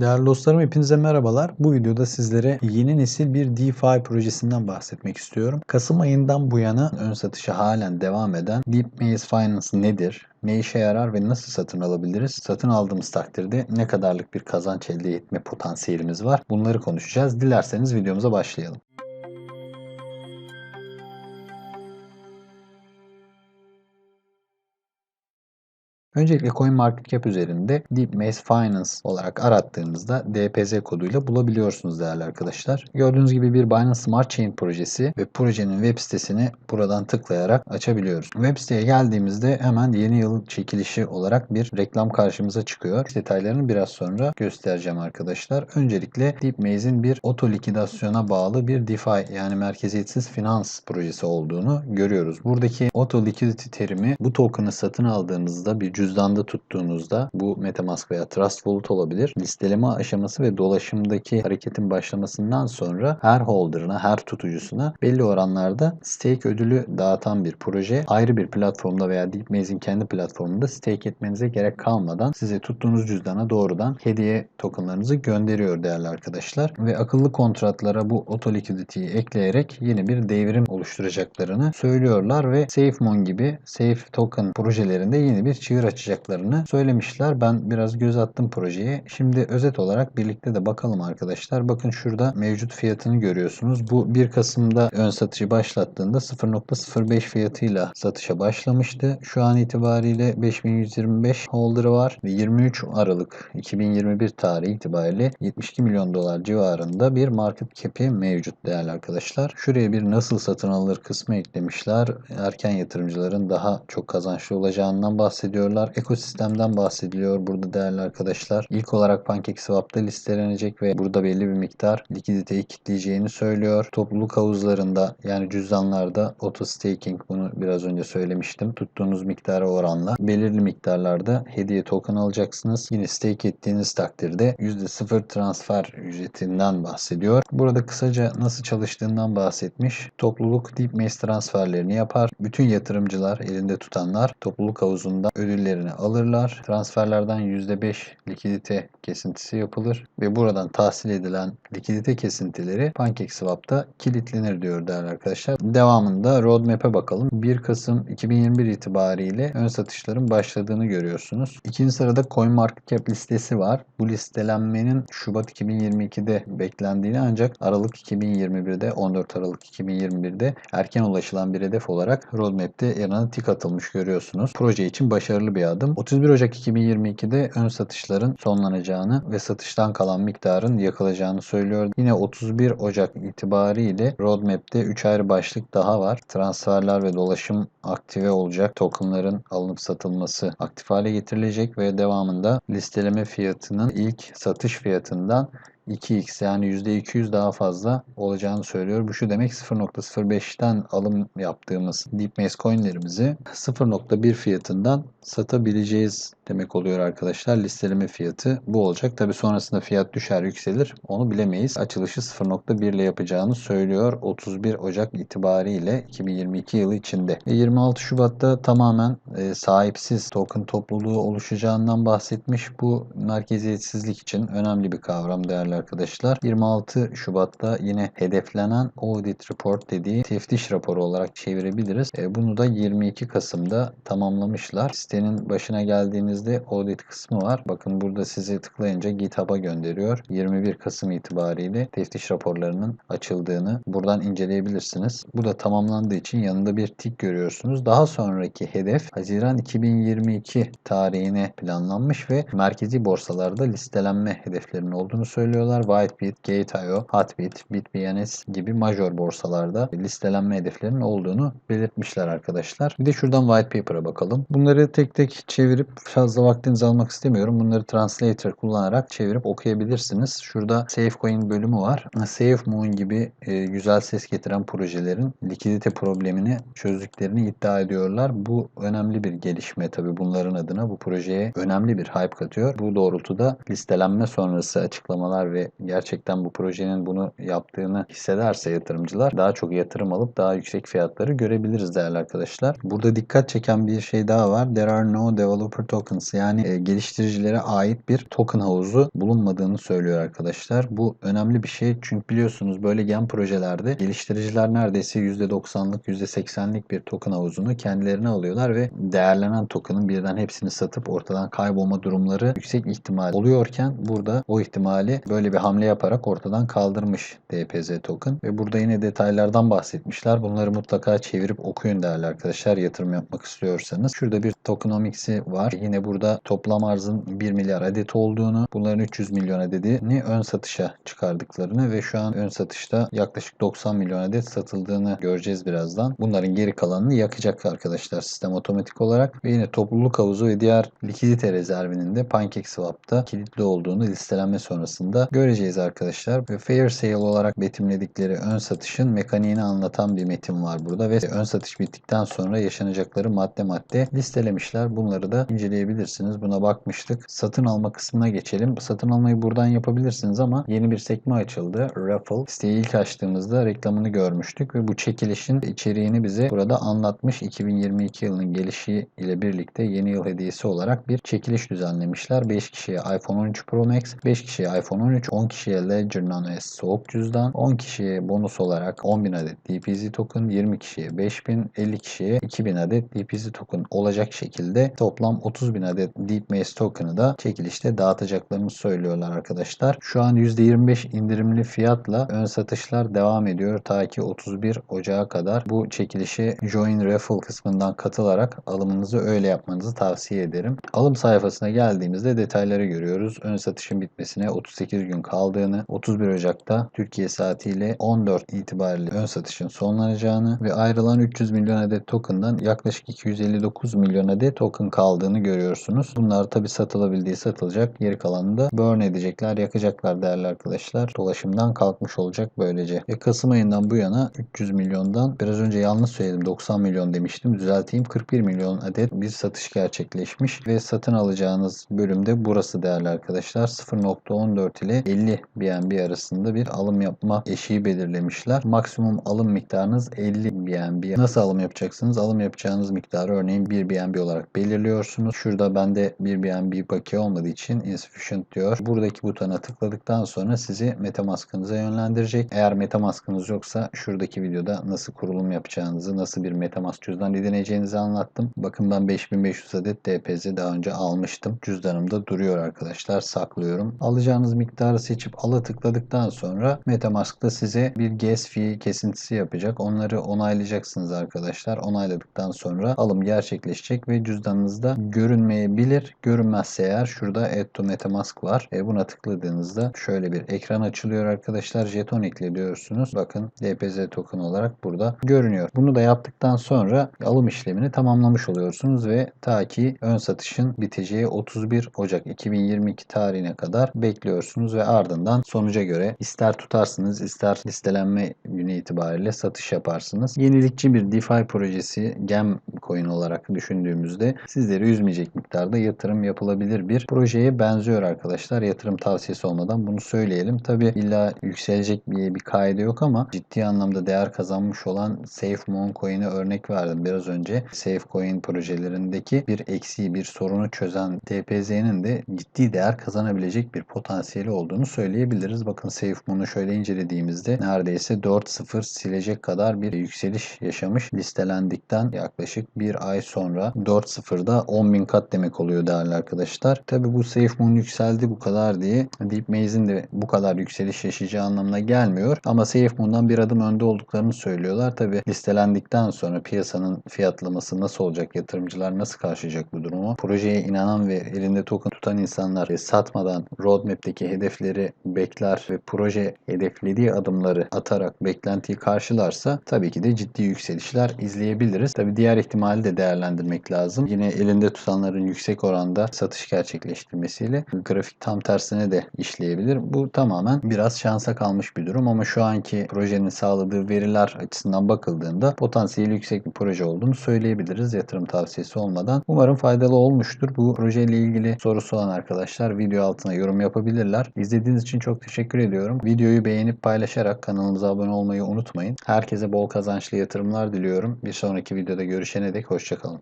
Değerli dostlarım hepinize merhabalar. Bu videoda sizlere yeni nesil bir DeFi projesinden bahsetmek istiyorum. Kasım ayından bu yana ön satışı halen devam eden DeepMaze Finance nedir? Ne işe yarar ve nasıl satın alabiliriz? Satın aldığımız takdirde ne kadarlık bir kazanç elde etme potansiyelimiz var? Bunları konuşacağız. Dilerseniz videomuza başlayalım. Öncelikle CoinMarketCap üzerinde DeepMaze Finance olarak arattığınızda DPZ koduyla bulabiliyorsunuz değerli arkadaşlar. Gördüğünüz gibi bir Binance Smart Chain projesi ve projenin web sitesini buradan tıklayarak açabiliyoruz. Web siteye geldiğimizde hemen yeni yıl çekilişi olarak bir reklam karşımıza çıkıyor. Detaylarını biraz sonra göstereceğim arkadaşlar. Öncelikle DeepMaze'in bir oto likidasyona bağlı bir DeFi yani merkeziyetsiz finans projesi olduğunu görüyoruz. Buradaki oto liquidity terimi bu token'ı satın aldığınızda bir cüzdanda tuttuğunuzda bu Metamask veya Trust Wallet olabilir. Listeleme aşaması ve dolaşımdaki hareketin başlamasından sonra her holder'ına, her tutucusuna belli oranlarda stake ödülü dağıtan bir proje. Ayrı bir platformda veya DeepMaze'in kendi platformunda stake etmenize gerek kalmadan size tuttuğunuz cüzdana doğrudan hediye tokenlarınızı gönderiyor değerli arkadaşlar. Ve akıllı kontratlara bu auto liquidity'yi ekleyerek yeni bir devrim oluşturacaklarını söylüyorlar ve SafeMoon gibi Safe Token projelerinde yeni bir çığır açacaklarını söylemişler. Ben biraz göz attım projeye. Şimdi özet olarak birlikte de bakalım arkadaşlar. Bakın şurada mevcut fiyatını görüyorsunuz. Bu 1 Kasım'da ön satışı başlattığında 0.05 fiyatıyla satışa başlamıştı. Şu an itibariyle 5125 holder'ı var. 23 Aralık 2021 tarihi itibariyle 72 milyon dolar civarında bir market cap'i mevcut değerli arkadaşlar. Şuraya bir nasıl satın alır kısmı eklemişler. Erken yatırımcıların daha çok kazançlı olacağından bahsediyorlar bahsediyorlar. Ekosistemden bahsediliyor burada değerli arkadaşlar. İlk olarak PancakeSwap'ta listelenecek ve burada belli bir miktar likiditeyi kitleyeceğini söylüyor. Topluluk havuzlarında yani cüzdanlarda auto staking bunu biraz önce söylemiştim. Tuttuğunuz miktara oranla belirli miktarlarda hediye token alacaksınız. Yine stake ettiğiniz takdirde %0 transfer ücretinden bahsediyor. Burada kısaca nasıl çalıştığından bahsetmiş. Topluluk DeepMaze transferlerini yapar. Bütün yatırımcılar elinde tutanlar topluluk havuzunda ödül ödüllerini alırlar. Transferlerden %5 likidite kesintisi yapılır ve buradan tahsil edilen likidite kesintileri PancakeSwap'ta kilitlenir diyor değerli arkadaşlar. Devamında roadmap'e bakalım. 1 Kasım 2021 itibariyle ön satışların başladığını görüyorsunuz. İkinci sırada CoinMarketCap listesi var. Bu listelenmenin Şubat 2022'de beklendiğini ancak Aralık 2021'de 14 Aralık 2021'de erken ulaşılan bir hedef olarak roadmap'te yanına tik atılmış görüyorsunuz. Proje için başarılı başarılı bir adım. 31 Ocak 2022'de ön satışların sonlanacağını ve satıştan kalan miktarın yakılacağını söylüyor. Yine 31 Ocak itibariyle roadmap'te 3 ayrı başlık daha var. Transferler ve dolaşım aktive olacak. Tokenların alınıp satılması aktif hale getirilecek ve devamında listeleme fiyatının ilk satış fiyatından 2x yani %200 daha fazla olacağını söylüyor. Bu şu demek 0.05'ten alım yaptığımız DeepMaze coinlerimizi 0.1 fiyatından satabileceğiz demek oluyor arkadaşlar. Listeleme fiyatı bu olacak. Tabi sonrasında fiyat düşer yükselir onu bilemeyiz. Açılışı 0.1 ile yapacağını söylüyor. 31 Ocak itibariyle 2022 yılı içinde. E 26 Şubat'ta tamamen e, sahipsiz token topluluğu oluşacağından bahsetmiş. Bu merkeziyetsizlik için önemli bir kavram değerli arkadaşlar. 26 Şubat'ta yine hedeflenen Audit Report dediği teftiş raporu olarak çevirebiliriz. E, bunu da 22 Kasım'da tamamlamışlar. Sitenin başına geldiğinizde audit kısmı var. Bakın burada sizi tıklayınca GitHub'a gönderiyor. 21 Kasım itibariyle teftiş raporlarının açıldığını buradan inceleyebilirsiniz. Bu da tamamlandığı için yanında bir tik görüyorsunuz. Daha sonraki hedef Haziran 2022 tarihine planlanmış ve merkezi borsalarda listelenme hedeflerinin olduğunu söylüyorlar Whitebit, Gate.io, Hotbit, BitBNS gibi major borsalarda listelenme hedeflerinin olduğunu belirtmişler arkadaşlar. Bir de şuradan white paper'a bakalım. Bunları tek tek çevirip fazla vaktinizi almak istemiyorum. Bunları translator kullanarak çevirip okuyabilirsiniz. Şurada SafeCoin bölümü var. SafeMoon gibi e, güzel ses getiren projelerin likidite problemini çözdüklerini iddia ediyorlar. Bu önemli bir gelişme tabii bunların adına. Bu projeye önemli bir hype katıyor. Bu doğrultuda listelenme sonrası açıklamalar ve gerçekten bu projenin bunu yaptığını hissederse yatırımcılar daha çok yatırım alıp daha yüksek fiyatları görebiliriz değerli arkadaşlar. Burada dikkat çeken bir şey daha var. There are no developer tokens finance yani e, geliştiricilere ait bir token havuzu bulunmadığını söylüyor arkadaşlar. Bu önemli bir şey çünkü biliyorsunuz böyle gen projelerde geliştiriciler neredeyse %90'lık %80'lik bir token havuzunu kendilerine alıyorlar ve değerlenen token'ın birden hepsini satıp ortadan kaybolma durumları yüksek ihtimal oluyorken burada o ihtimali böyle bir hamle yaparak ortadan kaldırmış DPZ token ve burada yine detaylardan bahsetmişler. Bunları mutlaka çevirip okuyun değerli arkadaşlar yatırım yapmak istiyorsanız. Şurada bir tokenomics'i var. Yine burada toplam arzın 1 milyar adet olduğunu, bunların 300 milyon adedini ön satışa çıkardıklarını ve şu an ön satışta yaklaşık 90 milyon adet satıldığını göreceğiz birazdan. Bunların geri kalanını yakacak arkadaşlar sistem otomatik olarak ve yine topluluk havuzu ve diğer likidite rezervinin de PancakeSwap'ta kilitli olduğunu listelenme sonrasında göreceğiz arkadaşlar. Ve fair sale olarak betimledikleri ön satışın mekaniğini anlatan bir metin var burada ve ön satış bittikten sonra yaşanacakları madde madde listelemişler. Bunları da inceleyebilirsiniz. Buna bakmıştık. Satın alma kısmına geçelim. Satın almayı buradan yapabilirsiniz ama yeni bir sekme açıldı. Raffle. Siteyi ilk açtığımızda reklamını görmüştük ve bu çekilişin içeriğini bize burada anlatmış. 2022 yılının gelişi ile birlikte yeni yıl hediyesi olarak bir çekiliş düzenlemişler. 5 kişiye iPhone 13 Pro Max, 5 kişiye iPhone 13, 10 kişiye Ledger Nano S soğuk cüzdan, 10 kişiye bonus olarak 10.000 adet DPZ token, 20 kişiye 5000, 50 kişiye 2000 adet DPZ token olacak şekilde toplam 30.000 adet Deep Maze token'ı da çekilişte dağıtacaklarını söylüyorlar arkadaşlar. Şu an %25 indirimli fiyatla ön satışlar devam ediyor. Ta ki 31 Ocağı kadar bu çekilişe Join Raffle kısmından katılarak alımınızı öyle yapmanızı tavsiye ederim. Alım sayfasına geldiğimizde detayları görüyoruz. Ön satışın bitmesine 38 gün kaldığını, 31 Ocak'ta Türkiye saatiyle 14 itibariyle ön satışın sonlanacağını ve ayrılan 300 milyon adet token'dan yaklaşık 259 milyon adet token kaldığını görüyorsunuz. Bunlar tabi satılabildiği satılacak. Geri kalanını da burn edecekler, yakacaklar değerli arkadaşlar. Dolaşımdan kalkmış olacak böylece. Ve Kasım ayından bu yana 300 milyondan biraz önce yanlış söyledim 90 milyon demiştim. Düzelteyim 41 milyon adet bir satış gerçekleşmiş ve satın alacağınız bölümde burası değerli arkadaşlar. 0.14 ile 50 BNB arasında bir alım yapma eşiği belirlemişler. Maksimum alım miktarınız 50 BNB. Nasıl alım yapacaksınız? Alım yapacağınız miktarı örneğin 1 BNB olarak belirliyorsunuz. Şurada bende 1 BNB bakiye olmadığı için insufficient diyor. Buradaki butona tıkladıktan sonra sizi Metamask'ınıza yönlendirecek. Eğer Metamask'ınız yoksa şuradaki videoda nasıl kurulum yapacağınızı, nasıl bir Metamask cüzdan edineceğinizi anlattım. Bakın ben 5500 adet DPZ daha önce almıştım. Cüzdanımda duruyor arkadaşlar. Saklıyorum. Alacağınız miktarı seçip ala tıkladıktan sonra Metamask'ta size bir gas fee kesintisi yapacak. Onları onaylayacaksınız arkadaşlar. Onayladıktan sonra alım gerçekleşecek ve cüzdanınızda görünmeyebilir. Görünmezse eğer şurada Add to Metamask var. E buna tıkladığınızda şöyle bir ekran açılıyor arkadaşlar. Jeton ekle diyorsunuz. Bakın DPZ token olarak burada görünüyor. Bunu da yaptıktan sonra alım işlemini tamamlamış oluyorsunuz ve ta ki ön satışın biteceği 31 Ocak 2022 tarihine kadar bekliyorsunuz ve ardından sonuca göre ister tutarsınız ister listelenme günü itibariyle satış yaparsınız. Yenilikçi bir DeFi projesi Gem coin olarak düşündüğümüzde sizleri üzmeyecek miktarda yatırım yapılabilir bir projeye benziyor arkadaşlar. Yatırım tavsiyesi olmadan bunu söyleyelim. Tabi illa yükselecek bir, bir kaide yok ama ciddi anlamda değer kazanmış olan SafeMoon coin'e örnek verdim biraz önce. SafeCoin projelerindeki bir eksiği, bir sorunu çözen DPZ'nin de ciddi değer kazanabilecek bir potansiyeli olduğunu söyleyebiliriz. Bakın SafeMoon'u şöyle incelediğimizde neredeyse 4.0 silecek kadar bir yükseliş yaşamış. Listelendikten yaklaşık bir ay sonra 4.0'da 10.000 kat demek oluyor değerli arkadaşlar. Tabi bu SafeMoon yükseldi bu kadar diye DeepMaze'in de bu kadar yükseliş yaşayacağı anlamına gelmiyor. Ama SafeMoon'dan bir adım önde olduklarını söylüyorlar. Tabi listelendikten sonra piyasanın fiyatlaması nasıl olacak? Yatırımcılar nasıl karşılayacak bu durumu? Projeye inanan ve elinde token tutan insanlar satmadan roadmap'teki hedefleri bekler ve proje hedeflediği adımları atarak beklentiyi karşılarsa tabii ki de ciddi yükselişler izleyebiliriz. Tabii diğer ihtimali de değerlendirmek lazım. Yine elinde tutanların yüksek oranda satış gerçekleştirmesiyle grafik tam tersine de işleyebilir. Bu tamamen biraz şansa kalmış bir durum ama şu anki projenin sağladığı veriler açısından bakıldığında potansiyeli yüksek bir proje olduğunu söyleyebiliriz yatırım tavsiyesi olmadan. Umarım faydalı olmuştur. Bu projeyle ilgili sorusu olan arkadaşlar video altına yorum yapabilirler. İzlediğiniz için çok teşekkür ediyorum. Videoyu beğenip paylaşarak kanalımıza abone olmayı unutmayın. Herkese bol kazançlı yatırımlar diliyorum. Bir sonraki videoda görüşene dek hoşçakalın.